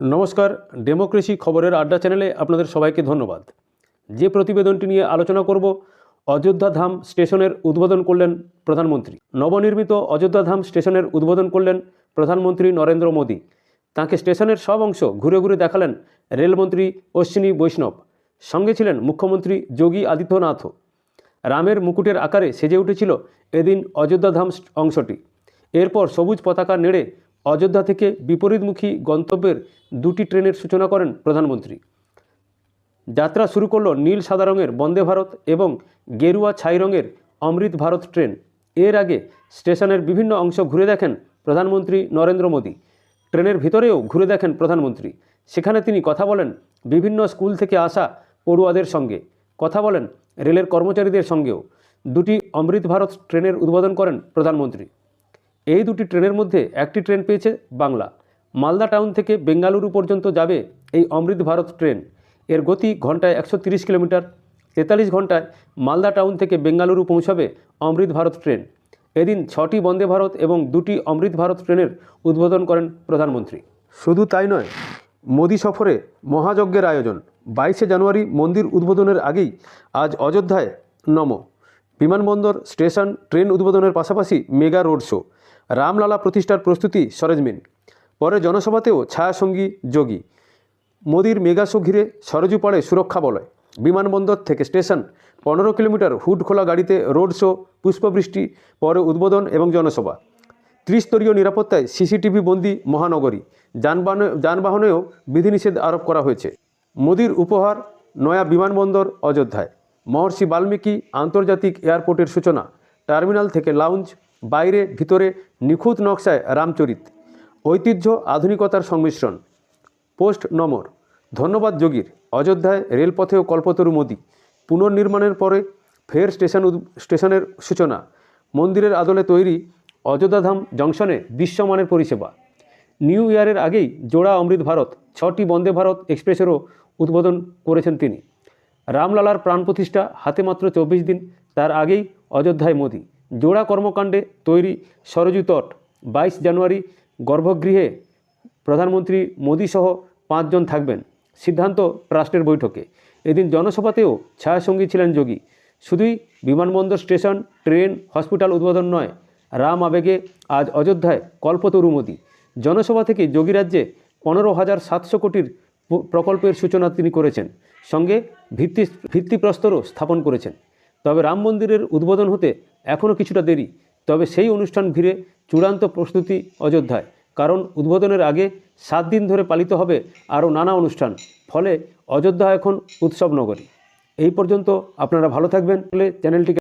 নমস্কার, ডেমোক্রেসি খবরের আড্ডা চ্যানেলে আপনাদের সবাইকে ধন্যবাদ। যে প্রতিবেদনটি নিয়ে আলোচনা করব, অযোধ্যা ধাম স্টেশনের উদ্বোধন করলেন প্রধানমন্ত্রী। নবনির্মিত অযোধ্যা ধাম স্টেশনের উদ্বোধন করলেন প্রধানমন্ত্রী নরেন্দ্র মোদী। তাকে স্টেশনের সব অংশ ঘুরে ঘুরে দেখালেন রেলমন্ত্রী অশ্বিনী বৈষ্ণব। সঙ্গে ছিলেন মুখ্যমন্ত্রী যোগী আদিত্যনাথও। রামের মুকুটের আকারে সেজে উঠেছিল এদিন অযোধ্যা ধাম অংশটি। এরপর সবুজ পতাকা নেড়ে অযোধ্যা থেকে বিপরীতমুখী গন্তব্যের দুটি ট্রেনের সূচনা করেন প্রধানমন্ত্রী। যাত্রা শুরু করল নীল সাদা রঙের বন্দে ভারত এবং গেরুয়া ছাই রঙের অমৃত ভারত ট্রেন। এর আগে স্টেশনের বিভিন্ন অংশ ঘুরে দেখেন প্রধানমন্ত্রী নরেন্দ্র মোদী। ট্রেনের ভিতরেও ঘুরে দেখেন প্রধানমন্ত্রী। সেখানে তিনি কথা বলেন বিভিন্ন স্কুল থেকে আসা পড়ুয়াদের সঙ্গে। কথা বলেন রেলের কর্মচারীদের সঙ্গেও। দুটি অমৃত ভারত ট্রেনের উদ্বোধন করেন প্রধানমন্ত্রী। এই দুটি ট্রেনের মধ্যে একটি ট্রেন পেয়েছে বাংলা। মালদা টাউন থেকে বেঙ্গালুরু পর্যন্ত যাবে এই অমৃত ভারত ট্রেন। এর গতি ঘন্টায় একশো কিলোমিটার। তেতাল্লিশ ঘন্টায় মালদা টাউন থেকে বেঙ্গালুরু পৌঁছাবে অমৃত ভারত ট্রেন। এদিন ছটি বন্দে ভারত এবং দুটি অমৃত ভারত ট্রেনের উদ্বোধন করেন প্রধানমন্ত্রী। শুধু তাই নয়, মোদী সফরে মহাযজ্ঞের আয়োজন। বাইশে জানুয়ারি মন্দির উদ্বোধনের আগেই আজ অযোধ্যায় নম। বিমানবন্দর স্টেশন, ট্রেন উদ্বোধনের পাশাপাশি মেগা রোড শো। রামলালা প্রতিষ্ঠার প্রস্তুতি সরেজমিন। পরে জনসভাতেও ছায়াসঙ্গী যোগী। মোদির মেগা শো ঘিরে সরজু পড়ে সুরক্ষা বলয়। বিমানবন্দর থেকে স্টেশন, পনেরো কিলোমিটার হুড খোলা গাড়িতে রোড শো, পুষ্পবৃষ্টি, পরে উদ্বোধন এবং জনসভা। ত্রিস্তরীয় নিরাপত্তায় সিসিটিভি বন্দি মহানগরী। যানবাহনে, যানবাহনেও বিধিনিষেধ আরোপ করা হয়েছে। মোদির উপহার, নয়া বিমানবন্দর, অযোধ্যায়। মহর্ষি বাল্মীকি আন্তর্জাতিক এয়ারপোর্টের সূচনা। টার্মিনাল থেকে লাউঞ্জ বাইরে, ভিতরে নিখুঁত নকশায় রামচরিত। ঐতিহ্য আধুনিকতার সংমিশ্রণ। পোস্ট নমর ধন্যবাদ যোগীর। অযোধ্যায় রেলপথেও কল্পতরু মোদী। পুনর্নির্মাণের পরে ফের স্টেশন স্টেশনের সূচনা। মন্দিরের আদলে তৈরি অযোধ্যাধাম জংশনে বিশ্বমানের পরিষেবা। নিউ ইয়ারের আগেই জোড়া অমৃত ভারত, ছটি বন্দে ভারত এক্সপ্রেসেরও উদ্বোধন করেছেন তিনি। রামলালার প্রাণ প্রতিষ্ঠা হাতে মাত্র চব্বিশ দিন, তার আগেই অযোধ্যায় মোদী। জোড়া কর্মকাণ্ডে তৈরি সরজু তট। বাইশ জানুয়ারি গর্ভগৃহে প্রধানমন্ত্রী মোদী সহ পাঁচজন থাকবেন। সিদ্ধান্ত ট্রাস্টের বৈঠকে। এদিন জনসভাতেও ছায়াসঙ্গী ছিলেন যোগী। শুধুই বিমানবন্দর স্টেশন, ট্রেন, হসপিটাল উদ্বোধন নয়, রাম আবেগে আজ অযোধ্যায় কল্পতরু মোদী। জনসভা থেকে যোগী রাজ্যে পনেরো হাজার সাতশো কোটির প্রকল্পের সূচনা তিনি করেছেন। সঙ্গে ভিত্তি, ভিত্তিপ্রস্তরও স্থাপন করেছেন। তবে রাম মন্দিরের উদ্বোধন হতে এখনও কিছুটা দেরি। তবে সেই অনুষ্ঠান ঘিরে চূড়ান্ত প্রস্তুতি অযোধ্যায়। কারণ উদ্বোধনের আগে সাত দিন ধরে পালিত হবে আরও নানা অনুষ্ঠান। ফলে অযোধ্যা এখন উৎসব নগরী এই পর্যন্ত আপনারা ভালো থাকবেন। চ্যানেলটিকে